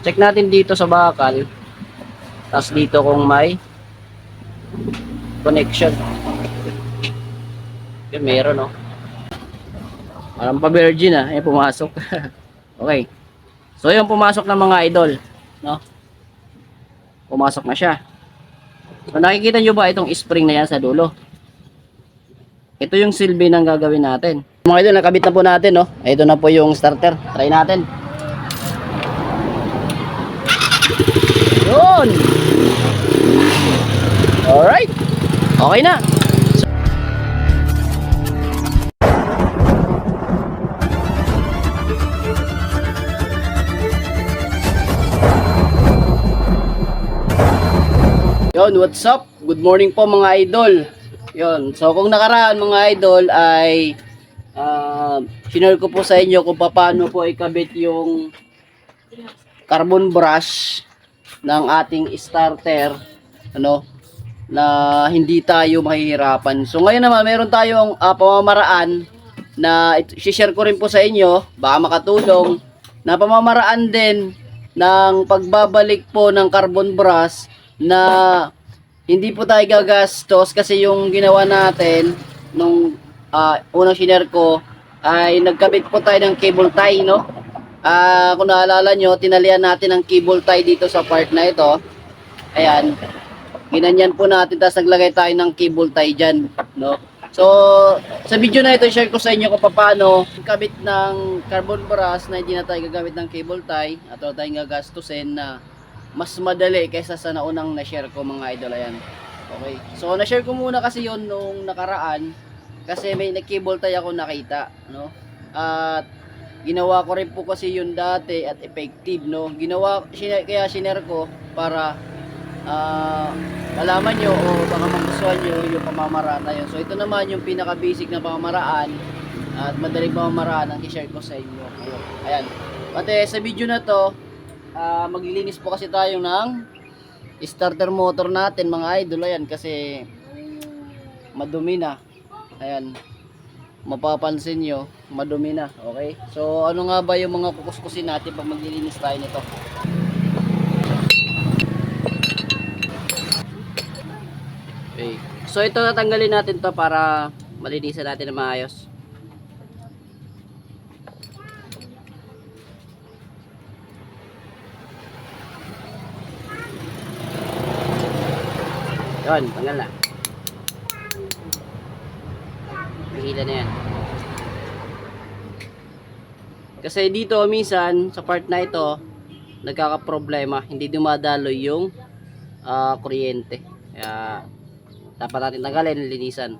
Check natin dito sa bakal. Tapos dito kung may connection. Yun, meron, no? Parang pa-virgin, ah. Ayan, pumasok. okay. So, yung pumasok ng mga idol, no? Pumasok na siya. So, nakikita nyo ba itong spring na yan sa dulo? Ito yung silbi ng gagawin natin. Mga idol, nakabit na po natin, no? Ito na po yung starter. Try natin. Yun! Alright! Okay na! Yon, what's up? Good morning po mga idol. Yon, so kung nakaraan mga idol ay uh, sinare ko po sa inyo kung paano po ikabit yung carbon brush ng ating starter ano na hindi tayo mahihirapan. So ngayon naman meron tayong ah, pamamaraan na ito- share ko rin po sa inyo, baka makatulong. Na pamamaraan din ng pagbabalik po ng carbon brush na hindi po tayo gagastos kasi yung ginawa natin nung ah, unang share ko ay nagkabit po tayo ng cable tie no Ah, kung naalala nyo, tinalian natin ang cable tie dito sa part na ito. Ayan. Ginanyan po natin, tapos naglagay tayo ng cable tie dyan. No? So, sa video na ito, share ko sa inyo kung paano kabit ng carbon brass na hindi na tayo gagamit ng cable tie at wala tayong gagastusin na mas madali kaysa sa naunang na-share ko mga idol. Ayan. Okay. So, na-share ko muna kasi yon nung nakaraan kasi may na-cable tie ako nakita. No? At ginawa ko rin po kasi yun dati at effective no? Ginawa sina- kaya sinare ko para ah, malaman nyo o baka magustuhan nyo yung pamamaraan na yun. So ito naman yung pinaka basic na pamamaraan at madaling pamamaraan ang i-share ko sa inyo. Ayan. Pati sa video na to ah, maglilinis po kasi tayo ng starter motor natin mga idol. Ayan kasi madumi na. Ayan mapapansin nyo, madumi na. Okay? So, ano nga ba yung mga kukuskusin natin pag maglilinis tayo nito? Okay. So, ito natanggalin natin to para malinisan natin na maayos. Yun, tanggal na. Hihila na yan. Kasi dito minsan sa part na ito nagkaka-problema, hindi dumadaloy yung ah, kuryente. Kaya dapat natin tanggalin, linisan.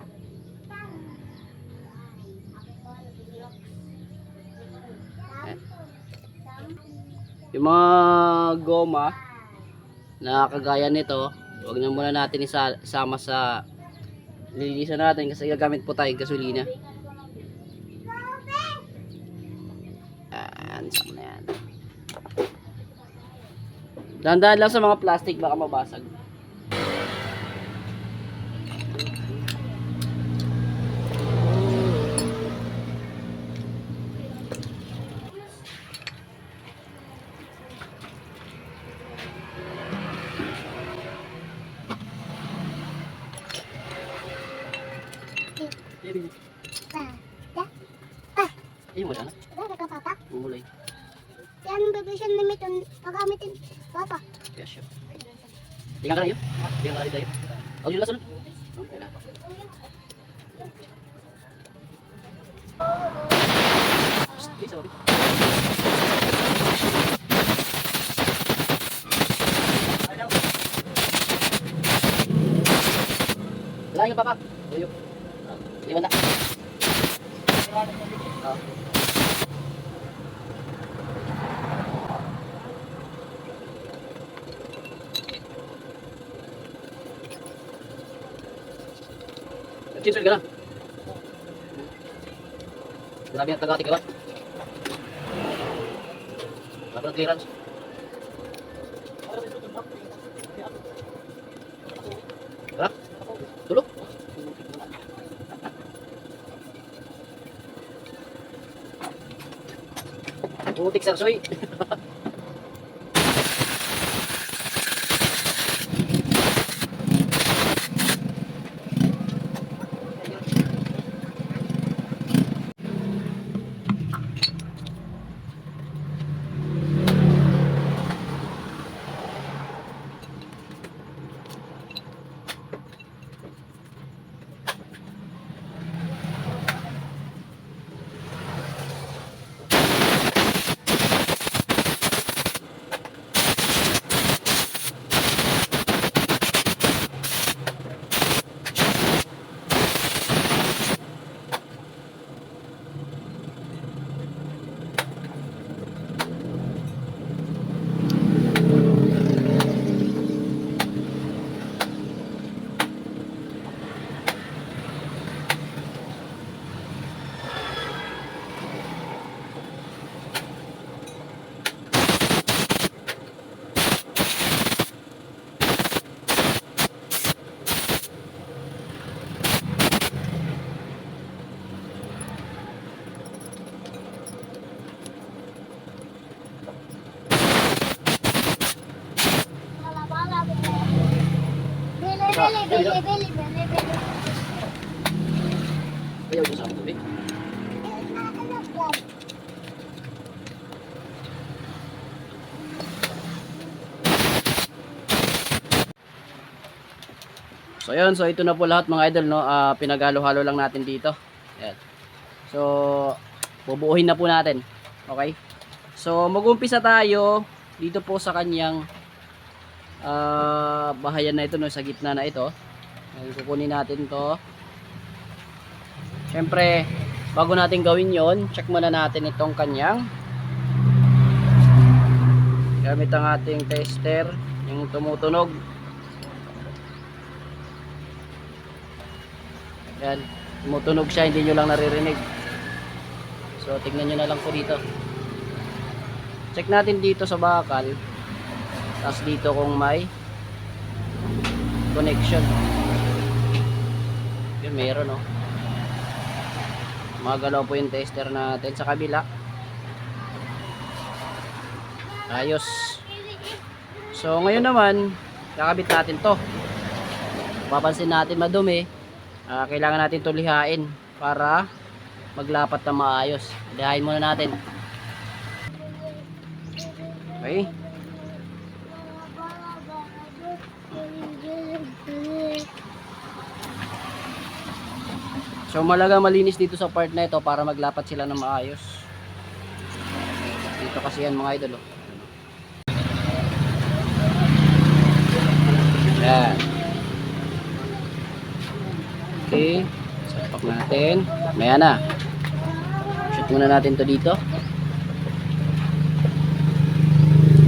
Ayan. Yung mga goma na kagaya nito, wag na muna natin isa- isama sa lilinisan natin kasi gagamit po tayong gasolina. Yan, yan. Dahan-dahan lang sa mga plastic baka mabasag. Ayun mo sana. Dari ka, Papa? Umulay. Ang bibisyon limit yung pagamitin, Papa. Kaya siya. Tingnan ka na yun. Tingnan ka na tayo. Oh, yun lang sunod. Please, sorry. Wala yung papa. Uyo. Iwan na. Ah. Nag-chinsel ka na. Grabe ang tagati ka ba? Wala pa ng clearance. Ha? Tulog? Putik sa Bili, bili, bili, bili, bili. Ayaw sa tubig. So yun, so ito na po lahat mga idol no. Ah, pinaghalo-halo lang natin dito. Ayan. So bubuuhin na po natin. Okay? So mag-umpisa tayo dito po sa kanyang ah bahayan na ito no sa gitna na ito. Ayan, kukunin natin 'to. Siyempre, bago natin gawin 'yon, check muna natin itong kanyang gamit ang ating tester, yung tumutunog. Yan, tumutunog siya, hindi nyo lang naririnig. So, tignan nyo na lang po dito. Check natin dito sa bakal. Tapos dito kung may connection. Yun, meron oh. Magalaw po yung tester natin sa kabila. Ayos. So, ngayon naman, kakabit natin to. Papansin natin madumi. Ah, kailangan natin ito lihain para maglapat na maayos. Lihain muna natin. Okay. So malaga malinis dito sa part na ito para maglapat sila ng maayos. Dito kasi yan mga idol. Oh. Yan. Okay. Sapak natin. Maya na. Shoot muna natin to dito.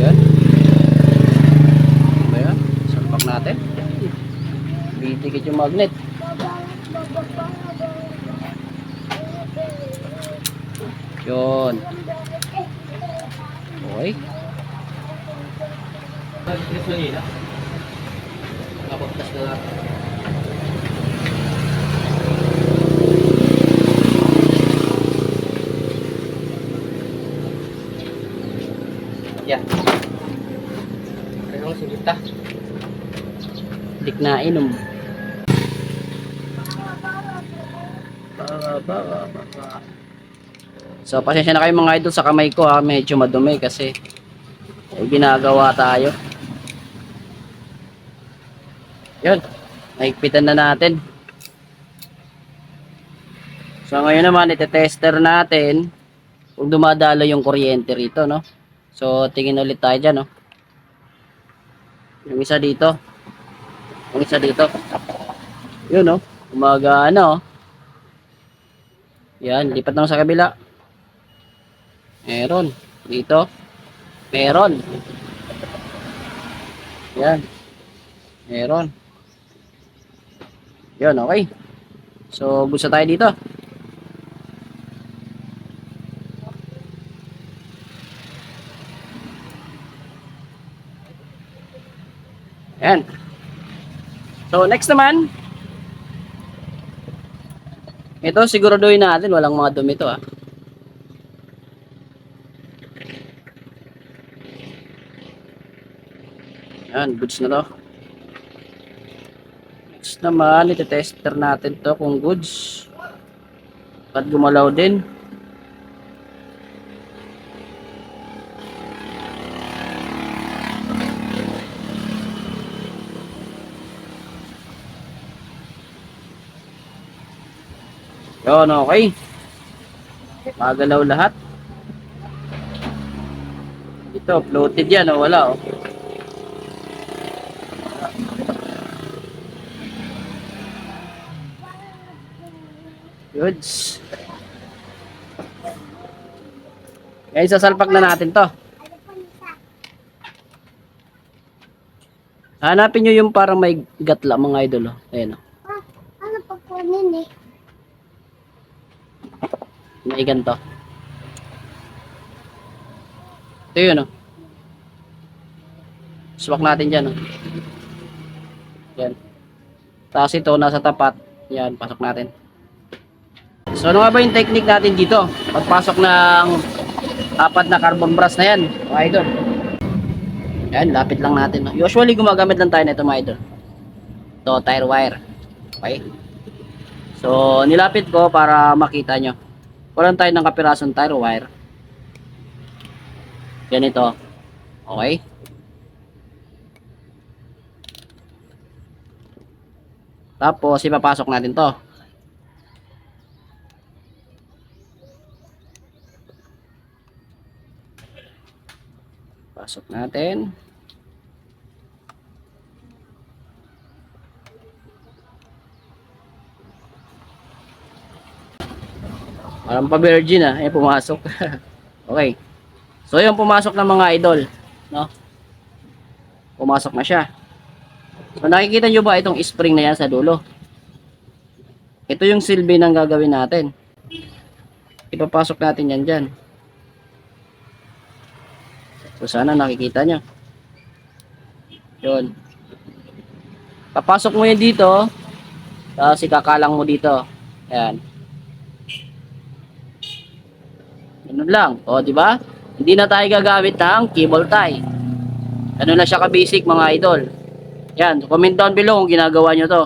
Yan. Ba yan? Sapak natin. Bitikit yung magnet. Yun. Okay. Kapagtas na natin. Yan. Kaya si kita. Dik na inom. Ba, ba, ba, ba. So, pasensya na kayo mga idol sa kamay ko ha. Medyo madumi kasi may ginagawa tayo. Yun. Naigpitan na natin. So, ngayon naman, ite-tester natin kung dumadalo yung kuryente rito, no? So, tingin ulit tayo dyan, no? Yung isa dito. Yung isa dito. Yun, no? Umaga, ano. Yan, lipat na sa kabila. Meron. Dito. Meron. Yan. Meron. Yan, okay. So, gusto tayo dito. Yan. So, next naman. Ito, siguraduhin natin. Walang mga dumi to, ah. Yan, goods na to. Next naman, iti-tester natin to kung goods. At gumalaw din. Yun, okay. Magalaw lahat. Ito, floated yan, oh, wala, oh. Goods. Ngayon, sasalpak na natin to. Hanapin nyo yung parang may gatla mga idol. Oh. Ayan, oh. Ah, ano pa kunin eh? May ganito. Ito yun, oh. Swak natin dyan, oh. Yan. Tapos ito, nasa tapat. Yan, pasok natin. So, ano nga ba yung technique natin dito? Pagpasok ng apat na carbon brass na yan, mga idol. Yan, lapit lang natin. Usually, gumagamit lang tayo nito, mga idol. to tire wire. Okay? So, nilapit ko para makita nyo. Walang tayo ng kapirasong tire wire. Ganito. Okay? Tapos, ipapasok natin to. Pasok natin. Parang pa-virgin ah. Eh, pumasok. okay. So, yung pumasok ng mga idol. No? Pumasok na siya. So, nakikita nyo ba itong spring na yan sa dulo? Ito yung silbi ng gagawin natin. Ipapasok natin yan dyan. So, sana nakikita nyo. Yun. Papasok mo yan dito. Tapos ikakalang mo dito. Ayan. Ganun lang. O, di ba? Hindi na tayo gagamit ng cable tie. Ano na siya ka-basic mga idol. Yan, comment down below kung ginagawa nyo to.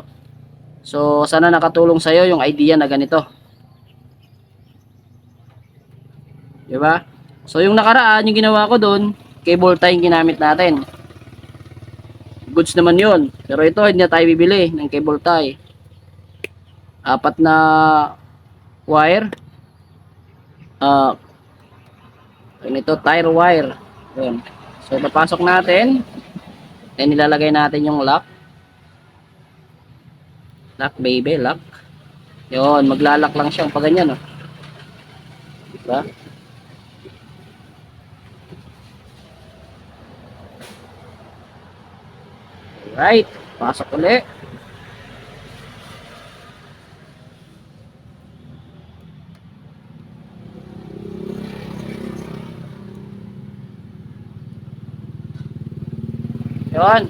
So, sana nakatulong sa'yo yung idea na ganito. Di ba? So, yung nakaraan, yung ginawa ko doon, cable tie yung ginamit natin. Goods naman yun. Pero ito, hindi na tayo bibili ng cable tie. Apat na wire. Ah, ganito, tire wire. Yun. So, papasok natin. Then, nilalagay natin yung lock. Lock, baby, lock. Yun, maglalak lang siya. Pag ganyan, oh. Diba? Alright, pasok ulit. Yun.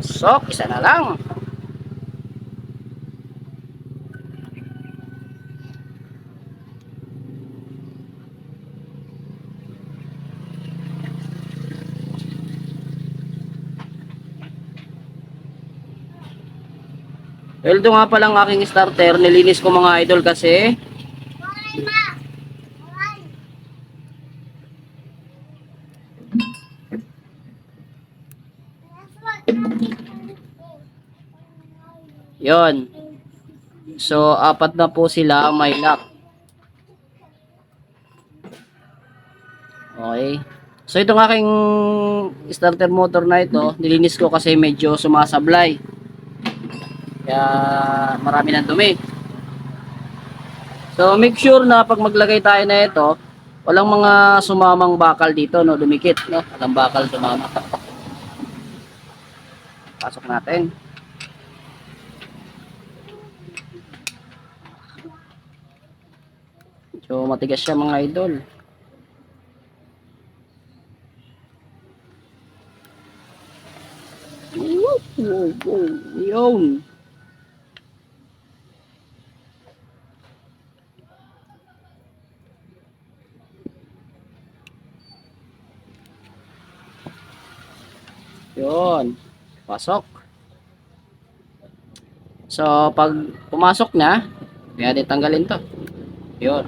Sok, isa na lang. Well, ito nga palang aking starter. Nilinis ko mga idol kasi. Yon. So, apat na po sila may lock. Okay. So, itong aking starter motor na ito, nilinis ko kasi medyo sumasablay. Kaya, marami ng dumi. So, make sure na pag maglagay tayo na ito, walang mga sumamang bakal dito, no? Dumikit, no? Walang bakal sumama. Pasok natin. So, matigas siya mga idol. Yun. Yun. Pasok. So, pag pumasok na, din tanggalin to. Yun.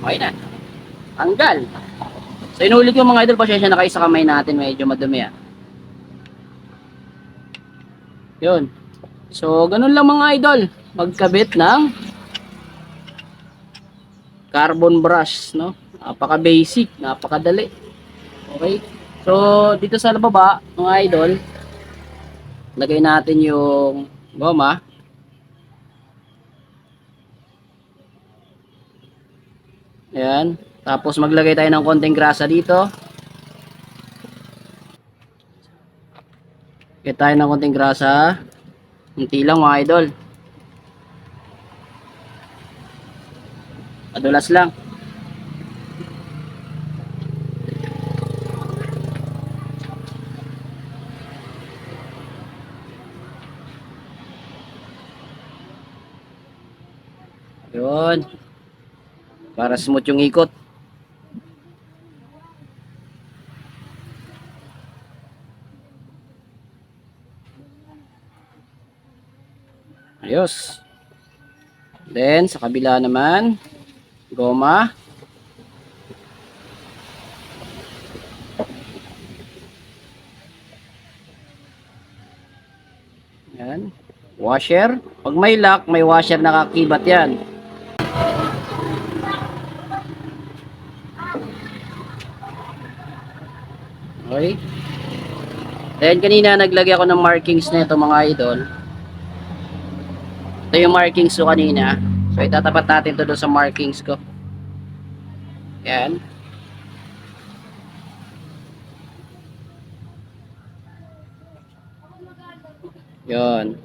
Okay na. Tanggal. So, inulit ko mga idol, pasensya na kayo sa kamay natin. Medyo madumi ah. Yun. So, ganun lang mga idol. Magkabit ng carbon brush, no? Napaka basic, napakadali. Okay? So, dito sa baba, mga idol, lagay natin yung goma. Ayan. Tapos maglagay tayo ng konting grasa dito. Lagay tayo ng konting grasa. Unti lang mga idol. Madulas lang. Yun. Para smooth yung ikot. Ayos. Then, sa kabila naman, goma. Yan. Washer. Pag may lock, may washer na kakibat yan. Okay. Then kanina naglagay ako ng markings nito mga idol. Ito yung markings ko kanina. So itatapat natin to doon sa markings ko. Yan. Yon.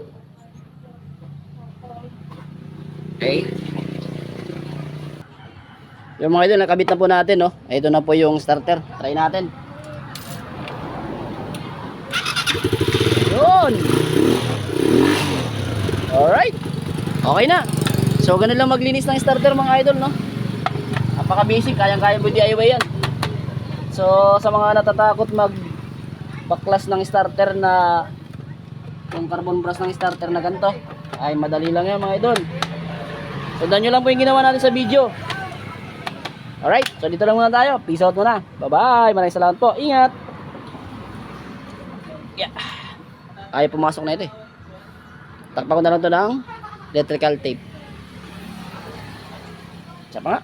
Okay. Yung mga idol, nakabit na po natin, no? Ito na po yung starter. Try natin. Yun! Alright. Okay na. So, ganun lang maglinis ng starter mga idol, no? Napaka-basic. Kayang-kaya mo DIY yan. So, sa mga natatakot mag baklas ng starter na yung carbon brush ng starter na ganito, ay madali lang yan mga idol. Sundan nyo lang po yung ginawa natin sa video. Alright, so dito lang muna tayo. Peace out muna. Bye-bye. Maraming salamat po. Ingat. Yeah. Ayaw pumasok na ito eh. Takpan ko na lang ito ng electrical tape. Sama.